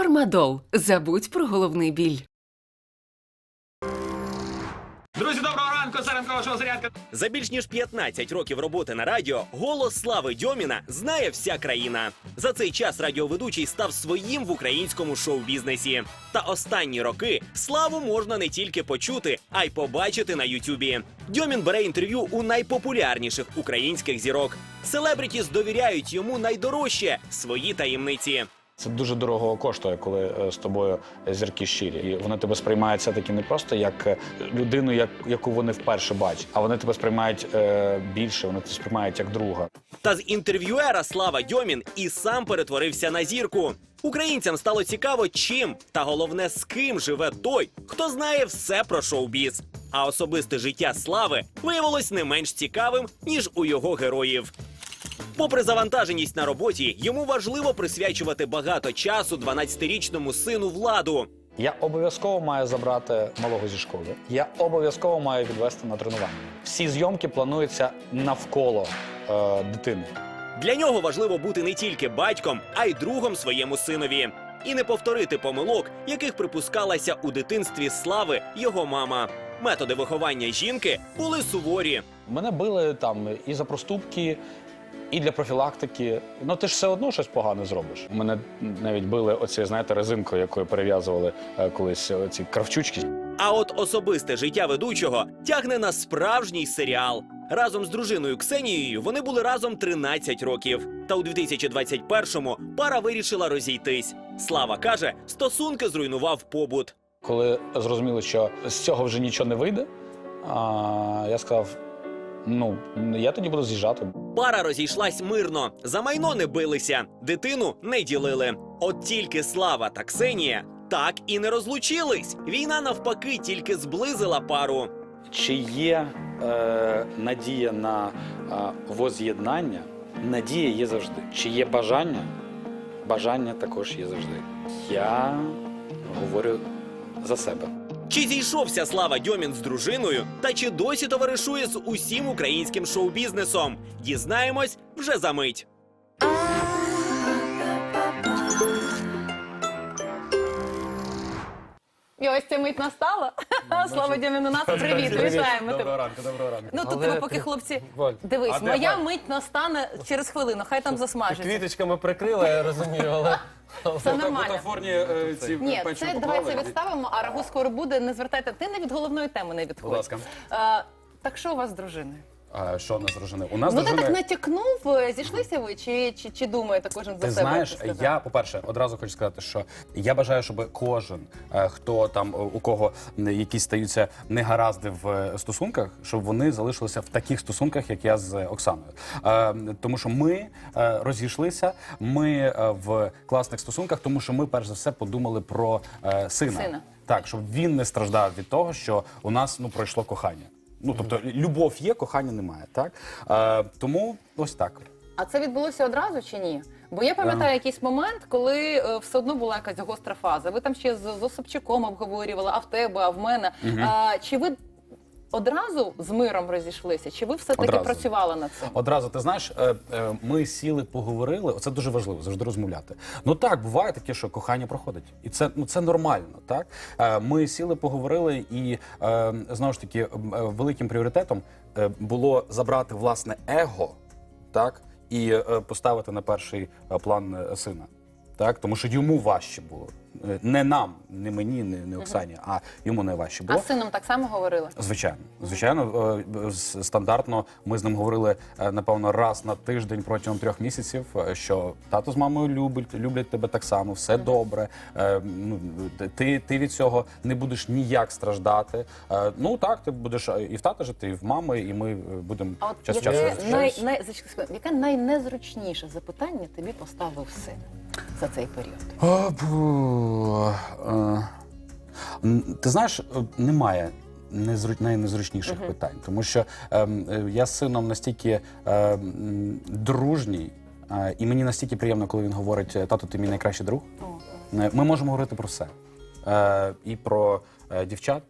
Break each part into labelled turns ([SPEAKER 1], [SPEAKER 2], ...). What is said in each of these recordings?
[SPEAKER 1] Фармадол. Забудь про головний біль.
[SPEAKER 2] Друзі, доброго ранку! Це ранкова шоу зарядка.
[SPEAKER 3] За більш ніж 15 років роботи на радіо голос слави Дьоміна знає вся країна. За цей час радіоведучий став своїм в українському шоу-бізнесі. Та останні роки славу можна не тільки почути, а й побачити на Ютубі. Дьомін бере інтерв'ю у найпопулярніших українських зірок. Селебрітіс довіряють йому найдорожче свої таємниці.
[SPEAKER 4] Це дуже дорого коштує, коли е, з тобою зірки щирі. І вони тебе сприймають все-таки не просто як е, людину, як, яку вони вперше бачать, а вони тебе сприймають е, більше, вони тебе сприймають як друга.
[SPEAKER 3] Та з інтерв'юера Слава Дьомін і сам перетворився на зірку. Українцям стало цікаво, чим та головне з ким живе той, хто знає все про шоу-біз. А особисте життя слави виявилось не менш цікавим ніж у його героїв. Попри завантаженість на роботі, йому важливо присвячувати багато часу 12-річному сину владу.
[SPEAKER 4] Я обов'язково маю забрати малого зі школи. Я обов'язково маю відвести на тренування. Всі зйомки плануються навколо е, дитини.
[SPEAKER 3] Для нього важливо бути не тільки батьком, а й другом своєму синові. І не повторити помилок, яких припускалася у дитинстві слави його мама. Методи виховання жінки були суворі.
[SPEAKER 4] Мене били там і за проступки, і для профілактики. Ну ти ж все одно щось погане зробиш. Мене навіть били оці, знаєте, резинкою, якою перев'язували е, колись ці кравчучки.
[SPEAKER 3] А от особисте життя ведучого тягне на справжній серіал. Разом з дружиною Ксенією вони були разом 13 років. Та у 2021-му пара вирішила розійтись. Слава каже, стосунки зруйнував побут.
[SPEAKER 4] Коли зрозуміли, що з цього вже нічого не вийде, а, я сказав: ну, я тоді буду з'їжджати.
[SPEAKER 3] Пара розійшлась мирно, за майно не билися, дитину не ділили. От тільки Слава та Ксенія так і не розлучились. Війна навпаки тільки зблизила пару.
[SPEAKER 4] Чи є е, надія на е, воз'єднання? Надія є завжди. Чи є бажання? Бажання також є завжди. Я говорю за себе.
[SPEAKER 3] Чи зійшовся Слава Дьомін з дружиною, та чи досі товаришує з усім українським шоу-бізнесом? Дізнаємось вже за мить.
[SPEAKER 5] І ось ця мить настала. Слава Діміну, нас привіт, вітаємо тебе.
[SPEAKER 6] Доброго ранку, доброго ранку.
[SPEAKER 5] Ну тут
[SPEAKER 6] Але
[SPEAKER 5] тебе поки хлопці.
[SPEAKER 6] Воль,
[SPEAKER 5] Дивись,
[SPEAKER 6] а
[SPEAKER 5] моя мить настане через хвилину, хай там засмажиться.
[SPEAKER 6] Квіточками прикрила, я розумію, але...
[SPEAKER 5] Все нормально.
[SPEAKER 7] Бутафорні е, ці
[SPEAKER 5] Ні, це
[SPEAKER 7] поклали.
[SPEAKER 5] давай це відставимо, а рагу скоро буде. Не звертайте. Ти не від головної теми не
[SPEAKER 7] Будь ласка.
[SPEAKER 5] Е, так що у вас з дружиною?
[SPEAKER 7] А що в нас дружини? У нас
[SPEAKER 5] Ну ти так натякнув, е, зійшлися ви, чи, чи, чи думаєте кожен за
[SPEAKER 7] Ти
[SPEAKER 5] себе?
[SPEAKER 7] знаєш,
[SPEAKER 5] як ти сказав?
[SPEAKER 7] я по-перше, одразу хочу сказати, що я бажаю, щоб кожен, е, хто там е, у кого м, якісь стаються негаразди в е, стосунках, щоб вони залишилися в таких стосунках, як я з Оксаною. Е, Тому що ми е, розійшлися, ми е, в класних стосунках, тому що ми перш за все подумали про е, сина.
[SPEAKER 5] Сина.
[SPEAKER 7] Так, щоб він не страждав від того, що у нас ну пройшло кохання. Ну тобто, любов є, кохання немає. Так е, тому ось так.
[SPEAKER 5] А це відбулося одразу чи ні? Бо я пам'ятаю якийсь момент, коли е, все одно була якась гостра фаза. Ви там ще з, з Осипчуком обговорювали, а в тебе, а в мене. А, чи ви одразу з миром розійшлися? Чи ви все таки
[SPEAKER 7] Одразу.
[SPEAKER 5] працювали над цим?
[SPEAKER 7] Одразу ти знаєш, е, е, ми сіли, поговорили. Оце дуже важливо завжди розмовляти. Ну так буває таке, що кохання проходить, і це ну це нормально. Так Е, ми сіли, поговорили, і знову ж таки, великим пріоритетом було забрати власне его, так і поставити на перший план сина. Так, тому що йому важче було. Е, Не нам, не мені, не, не Оксані, а йому найважче
[SPEAKER 5] А
[SPEAKER 7] було.
[SPEAKER 5] з сином так само говорили?
[SPEAKER 7] Звичайно, звичайно, е, с- стандартно ми з ним говорили е, напевно раз на тиждень протягом трьох місяців. е, Що тато з мамою любить, люблять тебе так само, все добре. е, Ну ти, ти від цього не будеш ніяк страждати. Е, Ну так, ти будеш е, і в тата жити, і в мами, і ми е, будемо
[SPEAKER 5] А от
[SPEAKER 7] час від часу
[SPEAKER 5] яке,
[SPEAKER 7] зустрічатися.
[SPEAKER 5] най, най, зачекай секунду, яке найнезручніше запитання тобі поставив син за цей період?
[SPEAKER 7] А, бу, е, Ти знаєш, е, немає незру- найнезручніших питань, тому що ем, е, я з сином настільки е, дружній, е, і мені настільки приємно, коли він говорить: тато, ти мій найкращий друг. Е, Ми можемо говорити про все. Е, І про е, дівчат.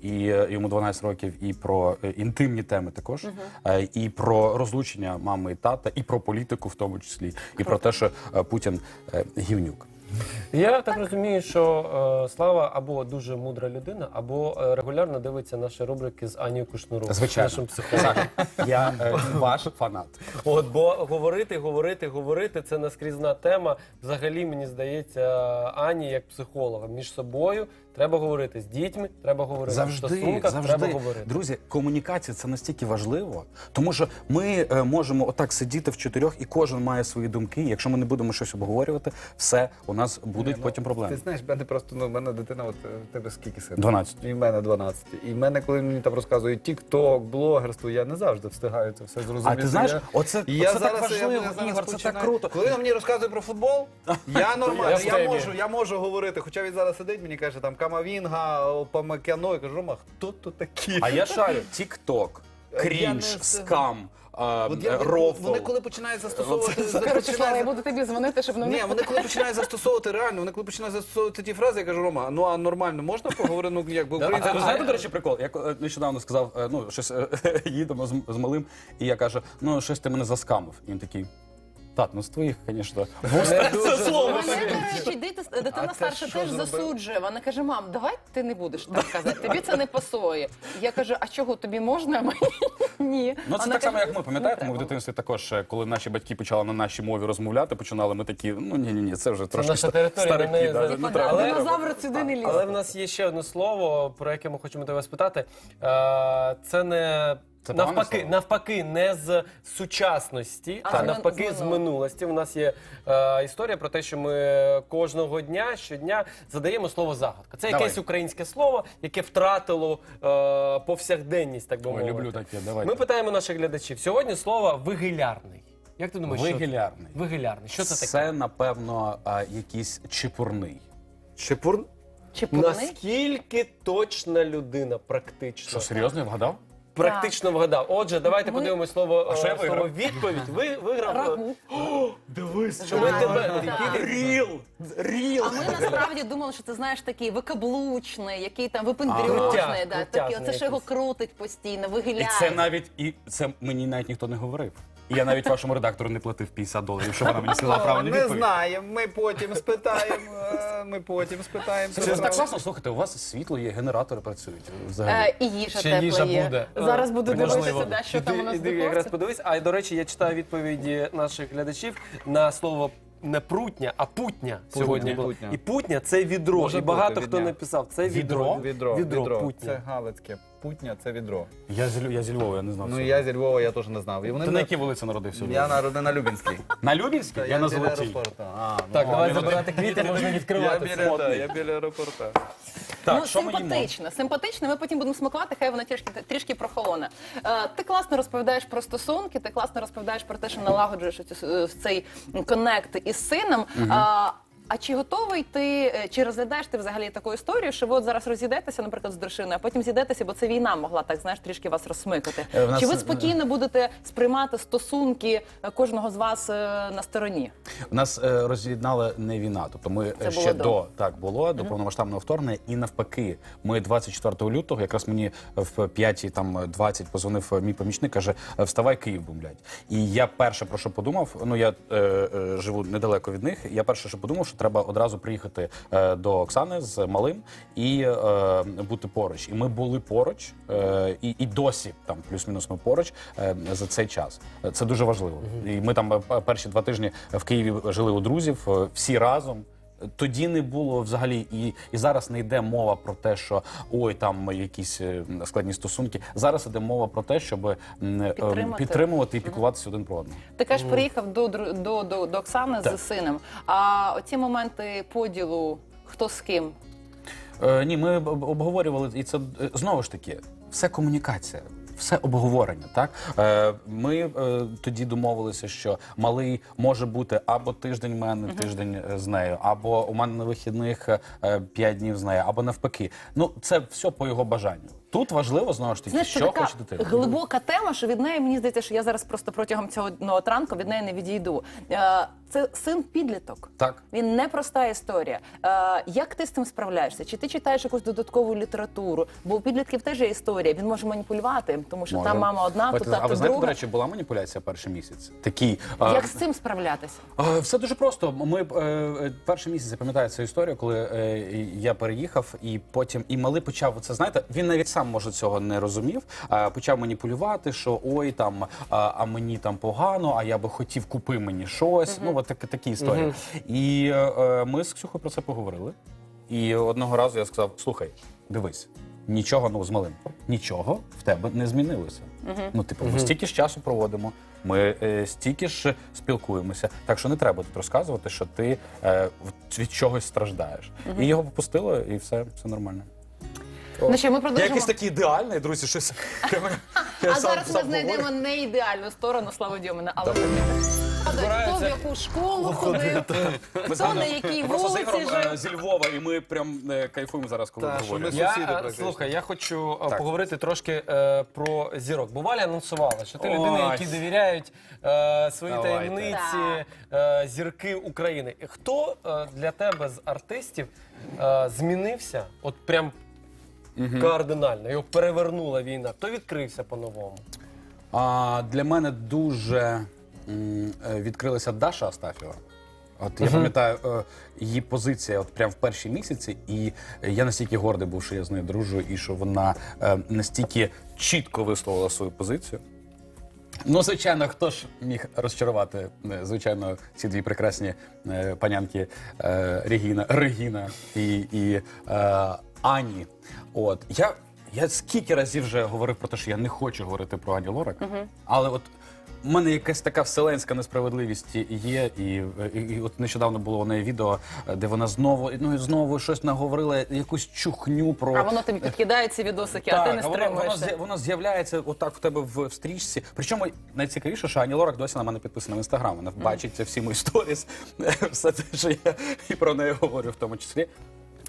[SPEAKER 7] І е, йому 12 років, і про е, інтимні теми також, Е, і про розлучення мами і тата, і про політику в тому числі, і про те, що е, Путін е, гівнюк.
[SPEAKER 6] Я так розумію, що е, Слава або дуже мудра людина, або е, регулярно дивиться наші рубрики з Анією Кушнуровою,
[SPEAKER 7] Звичайно.
[SPEAKER 6] нашим психологом.
[SPEAKER 7] Я е, ваш фанат.
[SPEAKER 6] От, бо говорити, говорити, говорити це наскрізна тема. Взагалі, мені здається, Ані як психолога між собою треба говорити з дітьми, треба говорити в
[SPEAKER 7] Завжди,
[SPEAKER 6] стосунках, треба говорити.
[SPEAKER 7] Друзі, комунікація це настільки важливо, тому що ми е, можемо отак сидіти в чотирьох, і кожен має свої думки. Якщо ми не будемо щось обговорювати, все у нас будуть
[SPEAKER 8] Ні,
[SPEAKER 7] потім
[SPEAKER 8] ну,
[SPEAKER 7] проблеми.
[SPEAKER 8] Ти знаєш, мене просто ну, мене дитина, от е, тебе скільки син?
[SPEAKER 7] 12.
[SPEAKER 8] І в мене 12. І в мене, коли мені там розказують тік-ток, блогерство, я не завжди встигаю це все зрозуміти.
[SPEAKER 7] А ти знаєш, оце,
[SPEAKER 8] я
[SPEAKER 7] оце так
[SPEAKER 8] зараз, я,
[SPEAKER 7] важливо,
[SPEAKER 8] я
[SPEAKER 7] Ігор, це так круто.
[SPEAKER 8] Коли він мені розказує про футбол, я нормально,
[SPEAKER 6] Я
[SPEAKER 8] я, можу, я можу говорити. Хоча він зараз сидить, мені каже, там Камавінга, Памакяно, я кажу, Рома, хто тут такі?
[SPEAKER 7] А я шарю тік-ток, крінж, скам, а,
[SPEAKER 8] От я,
[SPEAKER 7] рофл.
[SPEAKER 8] вони коли починають застосовувати...
[SPEAKER 5] Я
[SPEAKER 8] починають-
[SPEAKER 5] буду тобі дзвонити, щоб не
[SPEAKER 8] Ні, вони коли починають застосовувати реально, вони коли починають застосовувати ті фрази, я кажу, Рома, ну а нормально можна поговорити, ну якби
[SPEAKER 7] А ви знаєте, до речі, прикол? Я е, нещодавно сказав, е, ну щось е, їдемо з, з малим, і я кажу, ну щось ти мене заскамив. І він такий. Так, ну з твоїх, звісно, слово.
[SPEAKER 5] Мене, до речі, дити- дитина
[SPEAKER 8] це
[SPEAKER 5] старша
[SPEAKER 8] що
[SPEAKER 5] теж
[SPEAKER 8] зробив?
[SPEAKER 5] засуджує. Вона каже: мам, давай ти не будеш так казати. Тобі це не пасує. Я кажу, а чого тобі можна? а Мені ні.
[SPEAKER 7] Ну, це
[SPEAKER 5] Вона
[SPEAKER 7] так само,
[SPEAKER 5] каже,
[SPEAKER 7] як ми пам'ятаєте. Ми в дитинстві також, е, коли наші батьки почали на нашій мові розмовляти, починали ми такі, ну ні, ні, ні, це вже трошки
[SPEAKER 6] наша
[SPEAKER 7] ста-
[SPEAKER 6] територія,
[SPEAKER 7] да, треба.
[SPEAKER 6] Але-
[SPEAKER 7] не треба.
[SPEAKER 5] Динозавр сюди не ліз.
[SPEAKER 6] Але в нас є ще одне слово, про яке ми хочемо тебе спитати. Е, Це не.
[SPEAKER 7] Це погане
[SPEAKER 6] навпаки,
[SPEAKER 7] слово?
[SPEAKER 6] навпаки, не з сучасності,
[SPEAKER 5] А
[SPEAKER 6] а,
[SPEAKER 5] з
[SPEAKER 6] навпаки,
[SPEAKER 5] з минулого.
[SPEAKER 6] минулості. У нас є е, історія про те, що ми кожного дня, щодня задаємо слово загадка. Це
[SPEAKER 7] Давай.
[SPEAKER 6] якесь українське слово, яке втратило е, повсякденність, так би
[SPEAKER 7] Ой,
[SPEAKER 6] мовити.
[SPEAKER 7] люблю таке, давайте.
[SPEAKER 6] Ми питаємо наших глядачів. Сьогодні слово вигилярний. Як ти думаєш, що
[SPEAKER 7] Вигілярний.
[SPEAKER 6] це? вигилярний? Що це таке?
[SPEAKER 7] Це, напевно, а, якийсь чепурний.
[SPEAKER 8] Чепур...
[SPEAKER 5] Чи повний?
[SPEAKER 6] Наскільки точна людина, практично?
[SPEAKER 7] Що, серйозно, я вгадав?
[SPEAKER 6] Практично вгадав. Отже, давайте
[SPEAKER 5] Ми-
[SPEAKER 6] подивимось слово,
[SPEAKER 7] А що я
[SPEAKER 6] е, слово
[SPEAKER 7] виграв?
[SPEAKER 6] відповідь. Ви виграв.
[SPEAKER 5] Рагу.
[SPEAKER 7] Дивись,
[SPEAKER 6] Що ми
[SPEAKER 5] Так,
[SPEAKER 6] тебе
[SPEAKER 5] так.
[SPEAKER 7] Ріл! Ріл!
[SPEAKER 5] А ми насправді думали, що ти знаєш такий викаблучний, який там
[SPEAKER 6] Крутяк,
[SPEAKER 5] випендрюжний, да,
[SPEAKER 6] крутяк
[SPEAKER 5] такий, оце що його
[SPEAKER 6] якийсь.
[SPEAKER 5] крутить постійно,
[SPEAKER 7] І
[SPEAKER 5] вигиляє.
[SPEAKER 7] це навіть і це мені навіть ніхто не говорив. Я навіть вашому редактору не платив 50 доларів, щоб вона мені сказала правильну
[SPEAKER 8] Не
[SPEAKER 7] відповідь.
[SPEAKER 8] знаємо, ми потім спитаємо, е, ми потім спитаємо.
[SPEAKER 7] Це так класно, слухайте, у вас світло є, генератори працюють взагалі.
[SPEAKER 5] Е, і їжа
[SPEAKER 6] Ще
[SPEAKER 5] тепла
[SPEAKER 6] їжа
[SPEAKER 5] є.
[SPEAKER 6] буде.
[SPEAKER 5] Зараз буду дивитися, да, що там у нас
[SPEAKER 6] іди
[SPEAKER 5] в
[SPEAKER 6] якраз подивись. А до речі, я читаю відповіді наших глядачів на слово. Не прутня, а путня сьогодні було.
[SPEAKER 8] путня.
[SPEAKER 6] І путня це відро.
[SPEAKER 8] Може
[SPEAKER 6] і багато
[SPEAKER 8] бути,
[SPEAKER 6] хто
[SPEAKER 8] відня.
[SPEAKER 6] написав. Це відро.
[SPEAKER 8] Відро,
[SPEAKER 6] відро,
[SPEAKER 8] відро.
[SPEAKER 6] путня.
[SPEAKER 8] Це галицьке. Путня це відро.
[SPEAKER 7] Я зі, Лю- я зі Львова, я не знав.
[SPEAKER 8] Ну
[SPEAKER 7] цього.
[SPEAKER 8] я зі Львова, я теж не знав. І вони
[SPEAKER 7] Ти на
[SPEAKER 8] мене-
[SPEAKER 7] якій вулиці народився?
[SPEAKER 8] Я народив на Любінській.
[SPEAKER 7] На Любінській? Я, на
[SPEAKER 8] біля
[SPEAKER 7] Золотій.
[SPEAKER 8] аеропорту. А, ну,
[SPEAKER 6] Так, давай забирати квіти, можна
[SPEAKER 8] Я
[SPEAKER 6] відкривати.
[SPEAKER 8] біля, да, я біля аеропорту.
[SPEAKER 7] Так,
[SPEAKER 5] ну,
[SPEAKER 7] що ми їмо?
[SPEAKER 5] симпатично, симпатично. Ми потім будемо смакувати, хай вона трішки трішки прохолоне. Е, ти класно розповідаєш про стосунки, ти класно розповідаєш про те, що налагоджуєш оцю- е, цей коннект із сином. А, а чи готовий ти, е, чи розглядаєш ти взагалі таку історію, що ви от зараз розійдетеся, наприклад, з дружиною, а потім зійдетеся, бо це війна могла так знаєш трішки вас розсмикати.
[SPEAKER 7] Е, в нас,
[SPEAKER 5] Чи ви спокійно будете сприймати стосунки е, кожного з вас е, на стороні?
[SPEAKER 7] Нас е, роз'єднала не війна. Тобто ми
[SPEAKER 5] Це
[SPEAKER 7] е,
[SPEAKER 5] було
[SPEAKER 7] ще
[SPEAKER 5] до.
[SPEAKER 7] до так було до повномасштабного вторгнення, і навпаки, ми 24 лютого, якраз мені в 5 там 20 позвонив мій помічник, каже: вставай, Київ бомблять. І я перше про що подумав. Ну я е, е, живу недалеко від них. Я перше, що подумав, що треба одразу приїхати е, до Оксани з малим і е, бути поруч. І ми були поруч, е, і, і досі там плюс-мінус ми поруч е, за цей час. Це дуже важливо. І ми там е, перші два тижні в Києві жили у друзів е, всі разом. Тоді не було взагалі, і, і зараз не йде мова про те, що ой, там якісь е, складні стосунки. Зараз йде мова про те, щоб е,
[SPEAKER 5] Підтримати.
[SPEAKER 7] підтримувати і піклуватися один про одного.
[SPEAKER 5] Ти кажеш, приїхав до, до, до, до Оксани
[SPEAKER 7] Так.
[SPEAKER 5] з сином. А оці моменти поділу, хто з ким?
[SPEAKER 7] Е, ні, ми об- об- обговорювали, і це е, знову ж таки все комунікація. Все обговорення, так е, ми е, тоді домовилися, що малий може бути або тиждень в мене, тиждень е, з нею, або у мене на вихідних е, п'ять днів з нею, або навпаки. Ну це все по його бажанню. Тут важливо знову ж таки,
[SPEAKER 5] Знаєш, це
[SPEAKER 7] що
[SPEAKER 5] така
[SPEAKER 7] хоче дитина.
[SPEAKER 5] глибока тема, що від неї мені здається, що я зараз просто протягом цього одного ранку від неї не відійду. Е, Це син підліток.
[SPEAKER 7] Так.
[SPEAKER 5] Він непроста історія. Е, як ти з цим справляєшся? Чи ти читаєш якусь додаткову літературу? Бо у підлітків теж є історія. Він може маніпулювати, тому що
[SPEAKER 7] Може.
[SPEAKER 5] там мама одна,
[SPEAKER 7] От,
[SPEAKER 5] тут
[SPEAKER 7] а
[SPEAKER 5] тато
[SPEAKER 7] ви знаєте,
[SPEAKER 5] друга.
[SPEAKER 7] до речі, була маніпуляція перший місяць. Такий. а,
[SPEAKER 5] Як з цим справлятися?
[SPEAKER 7] А, Все дуже просто. Ми е, е, перший місяць я пам'ятаю цю історію, коли е, я переїхав, і потім і малий почав це. Знаєте, він навіть сам може цього не розумів. А почав маніпулювати, що ой, там а, а мені там погано, а я би хотів купи мені щось. Ну от так, такі історії. І е, е, ми з Ксюхою про це поговорили. І одного разу я сказав: слухай, дивись. Нічого ну з малим, нічого в тебе не змінилося. Ну, типу, ми стільки ж часу проводимо, ми е, стільки ж спілкуємося. Так що не треба тут розказувати, що ти е, в- від чогось страждаєш. І його попустило, і все, все нормально.
[SPEAKER 5] Ну що, ми
[SPEAKER 7] Я
[SPEAKER 5] продовжимо.
[SPEAKER 7] якийсь такий ідеальний, друзі, щось.
[SPEAKER 5] А зараз ми знайдемо не ідеальну сторону Слави Дьомина, але хто в яку школу ходив, хто на якій
[SPEAKER 7] Просто з
[SPEAKER 5] вулиці
[SPEAKER 7] Ігорем
[SPEAKER 5] жив.
[SPEAKER 7] е, зі Львова, і ми прям е, кайфуємо зараз, коли
[SPEAKER 8] Та, що
[SPEAKER 7] говоримо.
[SPEAKER 8] ми
[SPEAKER 6] Я, е,
[SPEAKER 8] практично.
[SPEAKER 6] слухай, я хочу е, поговорити трошки е, про зірок. Бо Валя анонсувала, що ти людина, які довіряють е, свої
[SPEAKER 7] Давайте.
[SPEAKER 6] таємниці, е, зірки України. Хто е, для тебе з артистів е, змінився? От прям кардинально, його перевернула війна. Хто відкрився по-новому?
[SPEAKER 7] А, для мене дуже м, е, відкрилася Даша Астафєва. От я пам'ятаю е, її позиція от прям в перші місяці, і я настільки гордий був, що я з нею дружу, і що вона е, настільки чітко висловила свою позицію. Ну, звичайно, хто ж міг розчарувати, е, звичайно, ці дві прекрасні е, панянки е, Регіна, Регіна і, і е, Ані. От я, я скільки разів вже говорив про те, що я не хочу говорити про Ані Лорак, але от. У мене якась така вселенська несправедливість є, і, і, і от нещодавно було у неї відео, е, де вона знову ну знову щось наговорила, якусь чухню про
[SPEAKER 5] А воно тобі підкидає ці відосики, а ти не
[SPEAKER 7] воно, воно,
[SPEAKER 5] стримуєшся.
[SPEAKER 7] воно з'являється отак в тебе в, в стрічці. Причому найцікавіше, що Ані Лорак досі на мене підписана в інстаграм. Вона бачить всі мої сторіс, все те, що я і про неї говорю, в тому числі.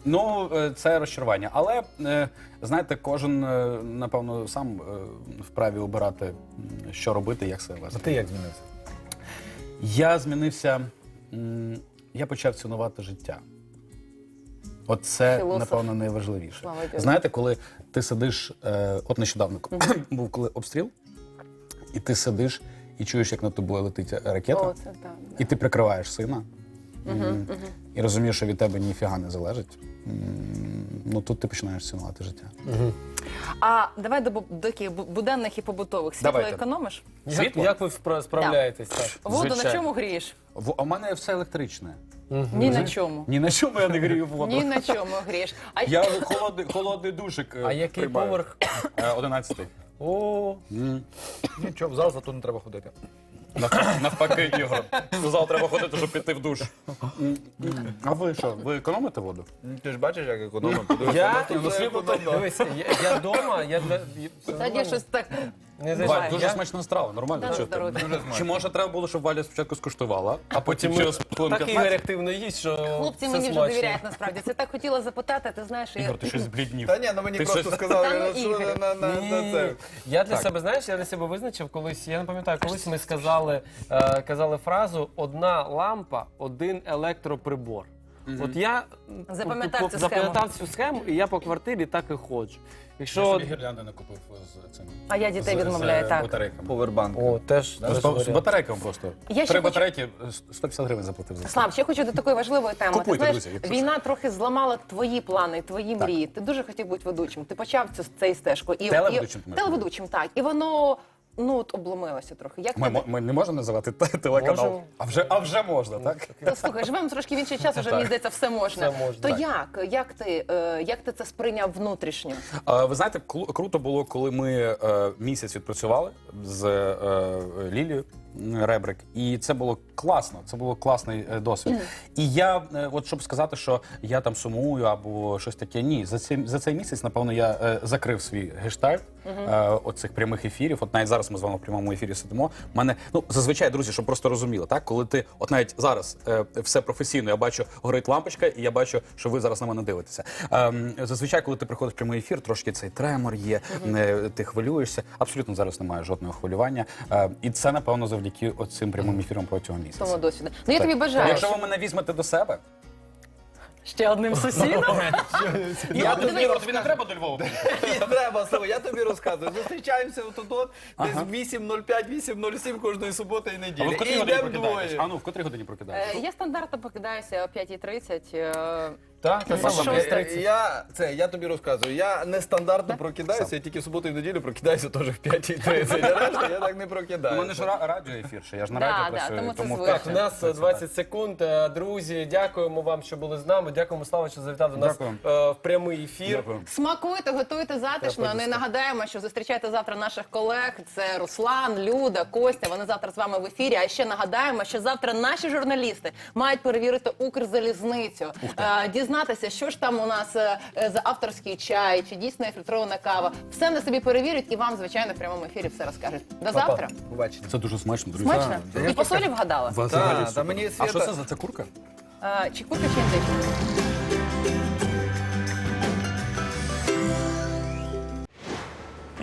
[SPEAKER 7] Ну, е, це розчарування. Але е, знаєте, кожен е, напевно сам вправі обирати, що робити, як себе вести.
[SPEAKER 6] ти як змінився?
[SPEAKER 7] Я змінився. Я почав цінувати життя. От це,
[SPEAKER 5] Філософ.
[SPEAKER 7] напевно, найважливіше.
[SPEAKER 5] Слава
[SPEAKER 7] Знаєте, коли ти сидиш, е, от нещодавно був коли обстріл, і ти сидиш і чуєш, як над тобою летить ракета,
[SPEAKER 5] О, це так. да.
[SPEAKER 7] і ти прикриваєш сина, м, і розумієш, що від тебе ніфіга не залежить. Ну тут ти починаєш цінувати життя.
[SPEAKER 5] А давай до, таких буденних і побутових. Світло
[SPEAKER 7] Давайте.
[SPEAKER 5] економиш?
[SPEAKER 7] Світло?
[SPEAKER 6] як ви впра- справляєтесь? Так.
[SPEAKER 5] Воду на
[SPEAKER 7] Звичайно.
[SPEAKER 5] чому грієш?
[SPEAKER 7] В- А в мене все електричне.
[SPEAKER 5] Ні на чому.
[SPEAKER 7] Ні на чому я не грію воду.
[SPEAKER 5] Ні на чому грієш. А
[SPEAKER 7] Я холодний, холодний душик. е,
[SPEAKER 6] А який
[SPEAKER 7] приймаю.
[SPEAKER 6] поверх?
[SPEAKER 7] Е, Одинадцятий.
[SPEAKER 6] О,
[SPEAKER 8] Нічого, в зал зато не треба ходити.
[SPEAKER 7] Нав- Навпаки, Ігор. В зал треба ходити, щоб піти в душ. А ви що? Ви економите воду?
[SPEAKER 8] Ти ж бачиш, як економимо.
[SPEAKER 6] Я- дивись, я, я дома, я для
[SPEAKER 5] щось так.
[SPEAKER 6] Не
[SPEAKER 7] Валь,
[SPEAKER 6] зайшов.
[SPEAKER 7] дуже
[SPEAKER 6] Я-
[SPEAKER 7] смачна страва, нормально.
[SPEAKER 5] Да,
[SPEAKER 7] Чого ти?
[SPEAKER 5] здоров'я.
[SPEAKER 7] Чи може треба було, щоб Валя спочатку скуштувала, а потім через хвилин
[SPEAKER 6] так Ігор активно їсть, що
[SPEAKER 5] Хлопці мені вже
[SPEAKER 6] смачно.
[SPEAKER 5] довіряють насправді. Це так хотіла запитати, ти знаєш, я...
[SPEAKER 7] Ігор, ти щось збліднів.
[SPEAKER 8] Та ні, ну мені
[SPEAKER 7] Ти
[SPEAKER 8] просто
[SPEAKER 7] щось-
[SPEAKER 8] сказали,
[SPEAKER 5] Та ну,
[SPEAKER 8] що
[SPEAKER 5] Ігор.
[SPEAKER 8] на, на,
[SPEAKER 6] Ні,
[SPEAKER 8] на це.
[SPEAKER 6] Я для себе, знаєш, я для себе визначив колись, я не пам'ятаю, колись ми сказали, е, казали фразу одна лампа, один електроприбор. От я м,
[SPEAKER 5] Запам'ятав цю
[SPEAKER 6] запам'ятав цю схему, і я по квартирі так і ходжу.
[SPEAKER 7] Я
[SPEAKER 6] Якщо
[SPEAKER 7] собі гірлянди не купив з цим.
[SPEAKER 5] А я дітей
[SPEAKER 7] з-
[SPEAKER 5] відмовляю,
[SPEAKER 7] з
[SPEAKER 5] так.
[SPEAKER 7] батарейками.
[SPEAKER 8] Повербанк.
[SPEAKER 6] о, теж,
[SPEAKER 7] З
[SPEAKER 6] теж
[SPEAKER 7] з
[SPEAKER 6] варіант.
[SPEAKER 7] батарейками просто.
[SPEAKER 5] Я ще
[SPEAKER 7] Три
[SPEAKER 5] хочу-
[SPEAKER 7] батарейки, 150 гривень заплатив за це.
[SPEAKER 5] Слав, ще хочу до такої важливої теми.
[SPEAKER 7] Купуйте,
[SPEAKER 5] ти знаєш,
[SPEAKER 7] друзі, якщо
[SPEAKER 5] війна трохи зламала твої плани, твої мрії. Ти дуже хотів бути ведучим. Ти почав цю цей стежку і
[SPEAKER 7] Телеведучим, ти
[SPEAKER 5] і,
[SPEAKER 7] маєш на
[SPEAKER 5] телеведучим, так. І воно ну от обломилася трохи. Як
[SPEAKER 7] Ми,
[SPEAKER 5] ти
[SPEAKER 7] ми не можемо називати те- телеканал?
[SPEAKER 6] Можемо.
[SPEAKER 7] А вже, а вже можна, так?
[SPEAKER 5] Та слухай, живемо трошки в інший час, вже мені здається, все можна.
[SPEAKER 6] Все можна.
[SPEAKER 5] То
[SPEAKER 6] Так.
[SPEAKER 5] як? Як ти, е, як ти це сприйняв внутрішньо?
[SPEAKER 7] А, Ви знаєте, клу- круто було, коли ми е, місяць відпрацювали з е, Лілією. Ребрик, і це було класно. Це було класний е, досвід. І я, е, от щоб сказати, що я там сумую або щось таке, ні, за цей за цей місяць, напевно, я е, закрив свій гештальт е, оцих прямих ефірів. От навіть зараз ми з вами в прямому ефірі сидимо. Мене ну зазвичай, друзі, щоб просто розуміли, так коли ти, от навіть зараз е, все професійно, я бачу, горить лампочка, і я бачу, що ви зараз на мене дивитеся. Ем, зазвичай, коли ти приходиш в прямий ефір, трошки цей тремор є, е, ти хвилюєшся. Абсолютно зараз немає жодного хвилювання. Е, і це напевно завдяки цим прямим ефірам протягом місяця.
[SPEAKER 5] Тому досвіду. Ну я
[SPEAKER 7] Так.
[SPEAKER 5] тобі бажаю.
[SPEAKER 7] Якщо ви мене візьмете до себе,
[SPEAKER 5] Ще одним сусідом.
[SPEAKER 8] Я
[SPEAKER 5] тобі-
[SPEAKER 8] тобі,
[SPEAKER 7] тобі не треба до Львова.
[SPEAKER 8] не треба, слухай, я тобі розказую. Зустрічаємося отут от десь 8.05, 8.07 кожної суботи і
[SPEAKER 7] А
[SPEAKER 8] неділі.
[SPEAKER 7] в котрій
[SPEAKER 8] І
[SPEAKER 7] годині
[SPEAKER 8] йдемо
[SPEAKER 7] прокидаєтесь?
[SPEAKER 8] двоє.
[SPEAKER 7] А ну в котрій годині прокидаєтесь?
[SPEAKER 5] Е, Я стандартно покидаюся о 5.30. е,
[SPEAKER 6] Так, так само.
[SPEAKER 8] Я, я, це, я тобі розказую. Я нестандартно прокидаюся, я тільки в суботу і неділю прокидаюся теж в 5.30. А решта я так не
[SPEAKER 7] У
[SPEAKER 8] прокидаюся.
[SPEAKER 7] мене ж ра- радіоефір, ще я ж на
[SPEAKER 5] Да,
[SPEAKER 7] радіо
[SPEAKER 5] да,
[SPEAKER 7] працюю,
[SPEAKER 5] тому це
[SPEAKER 7] тому
[SPEAKER 5] звично.
[SPEAKER 6] Так, у нас е, 20 секунд. Е, Друзі, дякуємо вам, що були з нами. Дякуємо, Слава, що завітав до нас
[SPEAKER 7] Дякую.
[SPEAKER 6] е, в прямий ефір.
[SPEAKER 7] Дякую.
[SPEAKER 5] Смакуйте, готуйте затишно. І нагадаємо, що зустрічайте завтра наших колег. Це Руслан, Люда, Костя. Вони завтра з вами в ефірі. А ще нагадаємо, що завтра наші журналісти мають перевірити Укрзалізницю, Е, дізнатися, що ж там у нас е, е, за авторський чай, чи дійсно є фільтрована кава. Все на собі перевірять і вам, звичайно, в прямому ефірі все розкажуть. До завтра.
[SPEAKER 8] Побачення.
[SPEAKER 7] Це дуже смачно, друзі.
[SPEAKER 5] Смачно?
[SPEAKER 8] Я
[SPEAKER 5] І по солі вгадала.
[SPEAKER 7] Взагалі
[SPEAKER 8] та
[SPEAKER 7] супер.
[SPEAKER 8] мені
[SPEAKER 7] А
[SPEAKER 8] Свята-
[SPEAKER 7] що це за це курка?
[SPEAKER 5] Е, Чи курка, чи індичку?